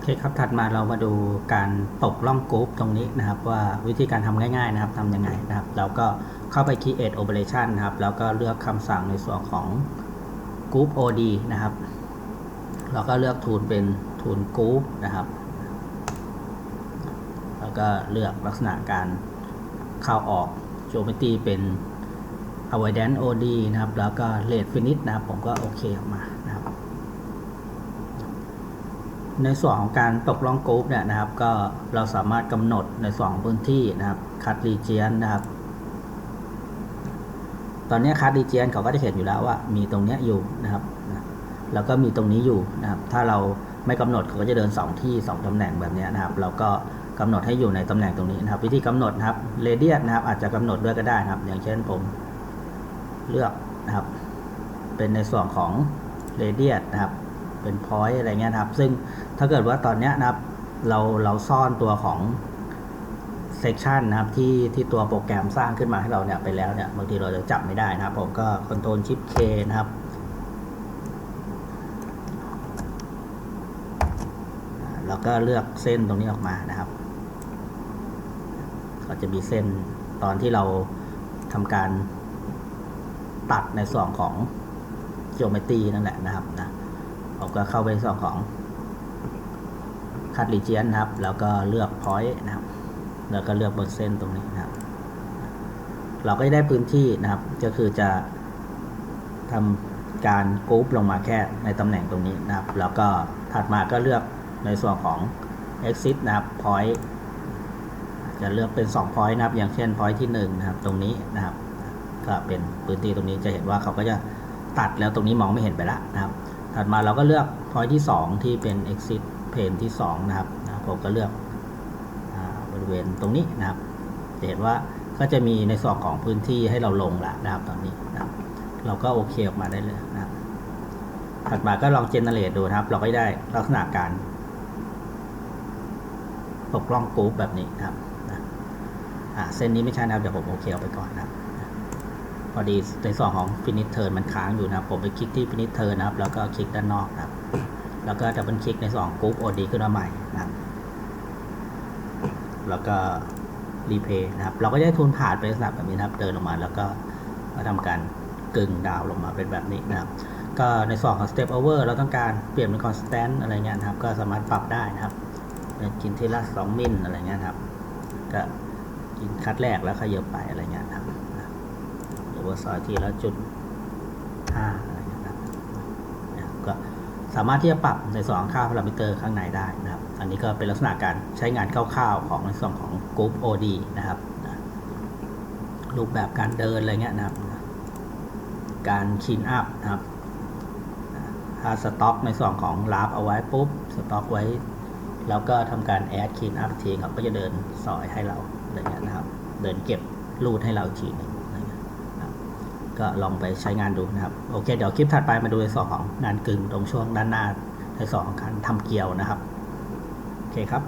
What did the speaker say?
อเคครับถัดมาเรามาดูการตกล่องกรุ๊ปตรงนี้นะครับ ว่าวิธีการทำง่ายๆนะครับทำยังไงนะครับ เราก็เข้าไป create operation นะครับ แล้วก็เลือกคำสั่งในส่วนของ group od นะครับ เราก็เลือกทูลเป็นทูล group นะครับ แล้วก็เลือกลักษณะการเข้าออก geometry เป็น avoidance od นะครับ แล้วก็ rate finish นะครับ ผมก็โอเคออกมานะครับ ในส่วนของการตกล่องกรุ๊ปเนี่ยนะครับก็เราสามารถกำหนดในส่วนของพื้นที่นะครับคัดรีเจียนนะครับ ตอนนี้คัดรีเจียนเขาก็จะเห็นอยู่แล้วว่า มีตรงเนี้ยอยู่นะครับแล้วก็มีตรงนี้อยู่นะครับ ถ้าเราไม่กำหนดเขาก็จะเดิน 2 ที่ 2ตำแหน่งแบบนี้นะครับ เราก็กำหนดให้อยู่ในตำแหน่งตรงนี้นะครับ วิธีกำหนดนะครับเรเดียสนะครับ อาจจะกำหนดด้วยก็ได้นะครับ อย่างเช่นผมเลือกนะครับ เป็นในส่วนของเรเดียสนะครับ เป็นพอยต์อะไรเงี้ยนะครับ ซึ่งถ้าเกิดว่าตอนเนี้ยนะครับ เราเราซ่อนตัวของเซ c ชันนะครับที่ที่ตัวโปรแกรมสร้างขึ้นมาให้เราเนี่ยไปแล้วเนี่ยบางทีเราจะจับไม่ได้นะครับ ผมก็ Ctrl Shift K นะครับแล้วก็เลือกเส้นตรงนี้ออกมานะครับ ก็จะมีเส้นตอนที่เราทำการตัดในส่วนของ geometry นั่นแหละนะครับนะ ผมก็เข้าไปในส่วนของคัดรีเจียนนะครับ แล้วก็เลือก point นะครับ แล้วก็เลือกบนเส้นตรงนี้นะครับ เราก็จะได้พื้นที่นะครับ ก็คือจะทำการกรุ๊ปลงมาแค่ในตำแหน่งตรงนี้นะครับ แล้วก็ถัดมาก็เลือกในส่วนของ exit นะครับ point จะเลือกเป็น 2 point นะครับ อย่างเช่น point ที่ 1 นะครับ ตรงนี้นะครับ ก็เป็นพื้นที่ตรงนี้จะเห็นว่าเขาก็จะตัดแล้วตรงนี้มองไม่เห็นไปแล้วนะครับ ถัดมาเราก็เลือก point ที่ 2 ที่เป็น exit plane ที่ 2 นะครับนะผมก็เลือกอบริเวณตรงนี้นะครับจะเห็นว่าก็จะมีในส่วนของพื้นที่ให้เราลงแล้วนะครับตอนนี้นะครับเราก็โอเคออกมาได้เลยนะครับถัดมาก็ลอง generate ดูนะครับ เราก็ได้ลักษณะการตกล่องกรุ๊ปแบบนี้นะครับเส้นนี้ไม่ใช่นะครับ เดี๋ยวผมโอเคเอาไปก่อนนะครับ พอดีในส่วนของ finish turn มันค้างอยู่นะครับ ผมไปคลิกที่ finish turn นะครับ แล้วก็คลิกด้านนอกนะครับ แล้วก็ดับเบิลคลิกในส่วนของ group od ขึ้นมาใหม่นะครับ แล้วก็รีเพย์นะครับ เราก็จะได้ทุนผ่านไปลักษณะแบบนี้นะครับ เดินลงมาแล้วก็มาทำการกึ่งดาวลงมาเป็นแบบนี้นะครับ ก็ในส่วนของ step over เราต้องการเปลี่ยนเป็น constant อะไรเงี้ยนะครับ ก็สามารถปรับได้นะครับเป็นกินทีละ2มิลอะไรเงี้ยครับ ก็กินคัดแรกแล้วขยับไปอะไรเงี้ยครับ หรือว่าซอยทีละจุดห้าอะไรเงี้ยนะครับนะครับก็สามารถที่จะปรับในส่วนของค่าพารามิเตอร์ข้างในได้นะครับ อันนี้ก็เป็นลักษณะการใช้งานคร่าวๆของในส่วนของ Group OD นะครับนะรูปแบบการเดินอะไรเงี้ยนะครับ การชินอัพนะครับถ้าสต็อกในส่วนของลาฟเอาไว้ปุ๊บสต็อกไว้ แล้วก็ทำการแอดคีนอัพทีเขาก็จะเดินสอยให้เราอะไรเงี้ยนะครับ เดินเก็บรูดให้เราอีกทีหนึ่งอะไรเงี้ยนะครับ ก็ลองไปใช้งานดูนะครับ โอเค เดี๋ยวคลิปถัดไปมาดูในส่วนของงานกึ่งตรงช่วงด้านหน้าในส่วนของการทำเกลียวนะครับ โอเคครับ